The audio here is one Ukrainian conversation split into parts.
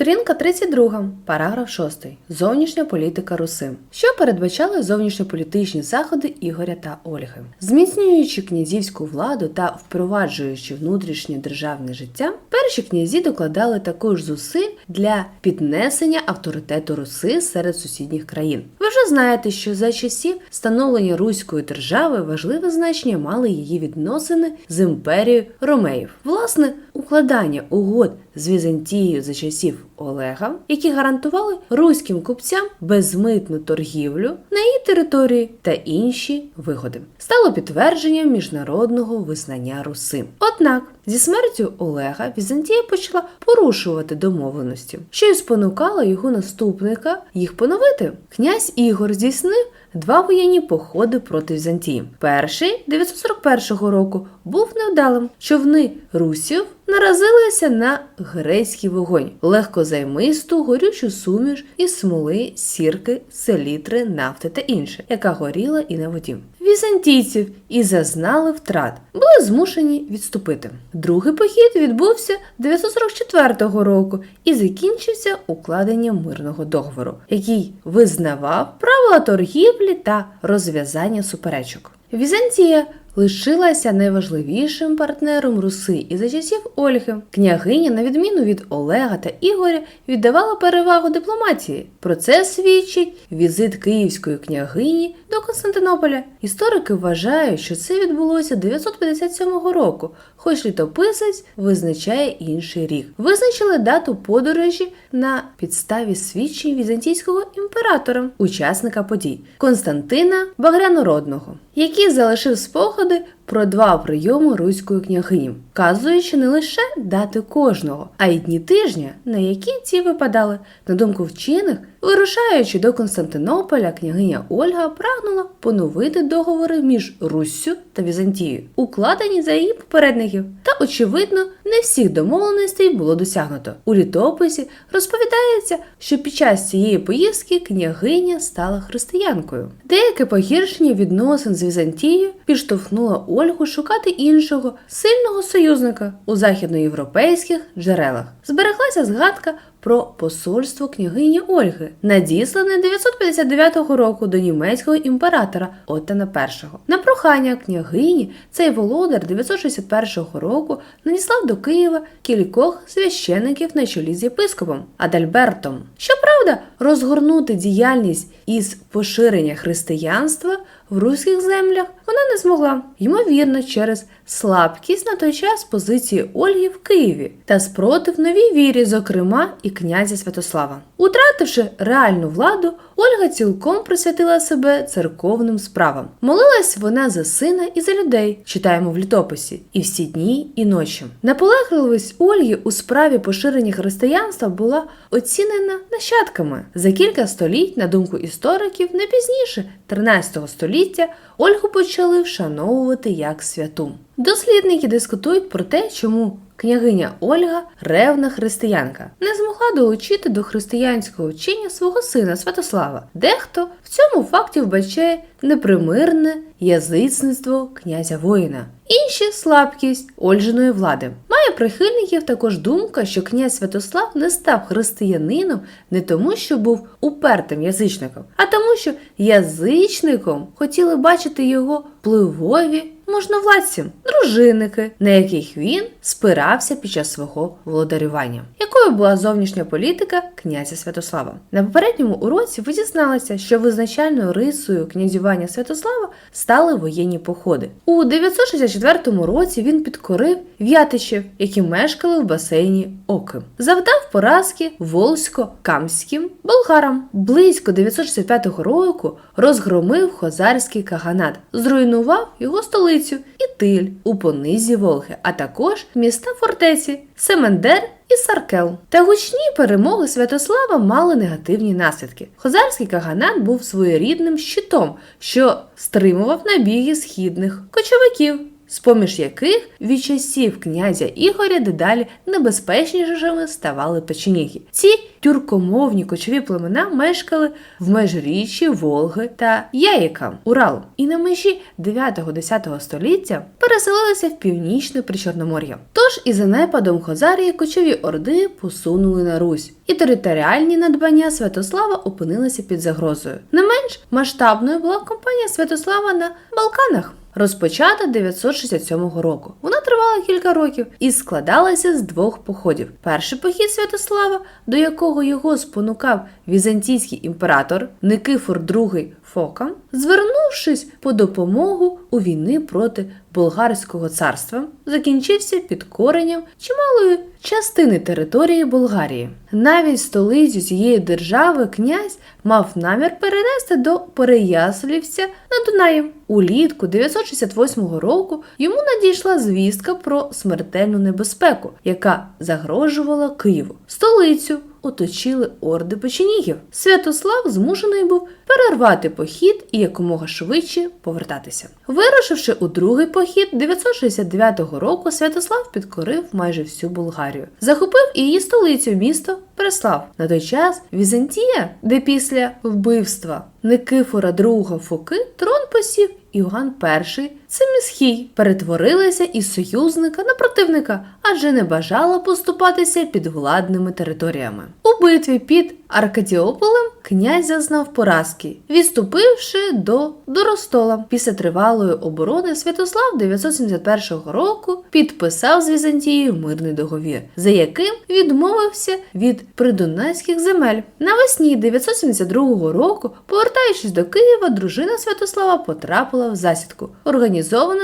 Сторінка 32, параграф 6. Зовнішня політика Руси, що передбачали зовнішньополітичні заходи Ігоря та Ольги, зміцнюючи князівську владу та впроваджуючи внутрішнє державне життя, перші князі докладали також зусиль для піднесення авторитету Руси серед сусідніх країн. Ви вже знаєте, що за часів становлення Руської держави важливе значення мали її відносини з імперією Ромеїв. Власне, укладання угод з Візантією за часів Олега, які гарантували руським купцям безмитну торгівлю на її території та інші вигоди, стало підтвердженням міжнародного визнання Руси. Однак зі смертю Олега Візантія почала порушувати домовленості, що й спонукало його наступника їх поновити. Князь Ігор здійснив два воєнні походи проти Візантії. Перший 941 року був невдалим. Човни русів наразилися на грецький вогонь, легкозаймисту горючу суміш із смоли, сірки, селітри, нафти та інше, яка горіла і на воді. Візантійців і зазнали втрат, були змушені відступити. Другий похід відбувся 944 року і закінчився укладенням мирного договору, який визнавав правила торгівлі та розв'язання суперечок. Візантія лишилася найважливішим партнером Руси і за часів Ольги. Княгиня, на відміну від Олега та Ігоря, віддавала перевагу дипломатії. Про це свідчить візит київської княгині до Константинополя. Історики вважають, що це відбулося 957 року, хоч літописець визначає інший рік. Визначили дату подорожі на підставі свідчень візантійського імператора, учасника подій Константина Багрянородного, який залишив спогади про два прийоми руської княгині, вказуючи не лише дати кожного, а й дні тижня, на які ці випадали. На думку вчених, вирушаючи до Константинополя, княгиня Ольга прагнула поновити договори між Руссю та Візантією, укладені за її попередників. Та, очевидно, не всіх домовленостей було досягнуто. У літописі розповідається, що під час цієї поїздки княгиня стала християнкою. Деяке погіршення відносин з Візантією підштовхнуло Ольгу шукати іншого сильного союзника у західноєвропейських джерелах. Збереглася згадка про посольство княгині Ольги, надіслане 959 року до німецького імператора Оттена І. На прохання княгині цей володар 961 року надіслав до Києва кількох священиків на чолі з єпископом Адальбертом. Щоправда, розгорнути діяльність із поширення християнства в руських землях вона не змогла, ймовірно, через слабкість на той час позиції Ольги в Києві та спротив новій вірі, зокрема і князя Святослава. Утративши реальну владу, Ольга цілком присвятила себе церковним справам. Молилась вона за сина і за людей, читаємо в літописі, і всі дні і ночі. Наполегливість Ольги у справі поширення християнства була оцінена нащадками за кілька століть, на думку істориків, не пізніше 13 століття Ольгу почали вшановувати як святу. Дослідники дискутують про те, чому княгиня Ольга, ревна християнка, не змогла долучити до християнського вчення свого сина Святослава. Дехто в цьому факті вбачає непримирне язицництво князя воїна, інші слабкість Ольжиної влади. Має прихильників також думка, що князь Святослав не став християнином не тому, що був упертим язичником, а тому, що язичником хотіли бачити його впливові можновладці, дружинники, на яких він спирався під час свого володарювання. Якою була зовнішня політика князя Святослава? На попередньому уроці ви дізналися, що визначальною рисою князювання Святослава стали воєнні походи. У 964 році він підкорив в'ятичів, які мешкали в басейні Оки, завдав поразки волзько-камським болгарам. Близько 965 року розгромив хозарський каганат, зруйнував його столицю і тиль у понизі Волги, а також міста фортеці Семендер і Саркел. Та гучні перемоги Святослава мали негативні наслідки. Хозарський каганат був своєрідним щитом, що стримував набіги східних кочовиків. З-поміж яких від часів князя Ігоря дедалі небезпечнішими ставали печеніги. Ці тюркомовні кочові племена мешкали в межріччі Волги та Яїка Уралу, і на межі 9-10 століття переселилися в північне Причорномор'я. Тож із занепадом Хозарії кочові орди посунули на Русь, і територіальні надбання Святослава опинилися під загрозою. Не менш масштабною була кампанія Святослава на Балканах. Розпочата 967 року. Вона тривала кілька років і складалася з двох походів. Перший похід Святослава, до якого його спонукав візантійський імператор Никифор II Фока, звернувшись по допомогу у війни проти Болгарського царства, закінчився підкоренням чималої частини території Болгарії. Навіть столицю цієї держави князь мав намір перенести до Переяслівця на Дунаї. Улітку 968 року йому надійшла звістка про смертельну небезпеку, яка загрожувала Києву. Столицю оточили орди печенігів. Святослав змушений був перервати похід і якомога швидше повертатися. Вирушивши у другий похід 969 року, Святослав підкорив майже всю Болгарію, захопив її столицю місто Преслав. На той час Візантія, де після вбивства Никифора II Фоки трон посів Іоанн І Цимісхій, перетворилася із союзника на противника, адже не бажала поступатися під владними територіями. У битві під Аркадіополем князь зазнав поразки, відступивши до Доростола. Після тривалої оборони Святослав 971 року підписав з Візантією мирний договір, за яким відмовився від придунайських земель. Навесні 972 року, повертаючись до Києва, дружина Святослава потрапила в засідку, організовану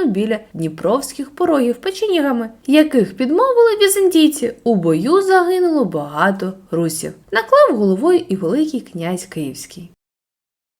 біля Дніпровських порогів печенігами, яких підмовили візантійці. У бою загинуло багато русів. Наклав головою і великий князь Київський.